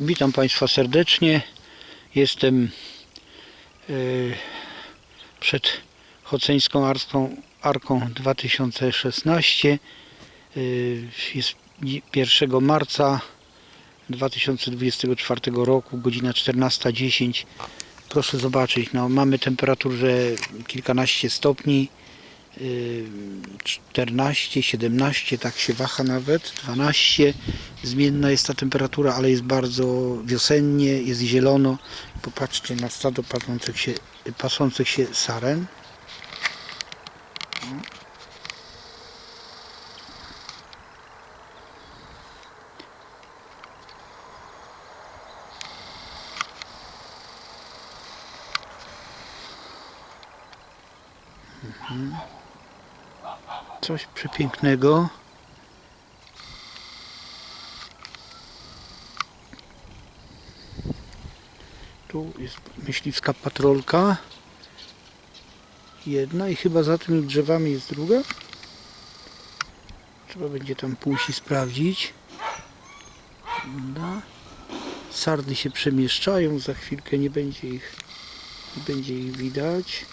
Witam Państwa serdecznie. Jestem e, przed Choceńską Arką, Arką 2016. E, Jest 1 marca 2024 roku, godzina 14.10. Proszę zobaczyć, no, mamy temperaturę kilkanaście stopni. Y, 14, 17, tak się waha nawet, 12. Zmienna jest ta temperatura, ale jest bardzo wiosennie, jest zielono. Popatrzcie na stado pasących się, pasących się saren. Coś przepięknego. Tu jest myśliwska patrolka. Jedna i chyba za tymi drzewami jest druga. Trzeba będzie tam pójść i sprawdzić. Sardy się przemieszczają, za chwilkę nie będzie ich, nie będzie ich widać.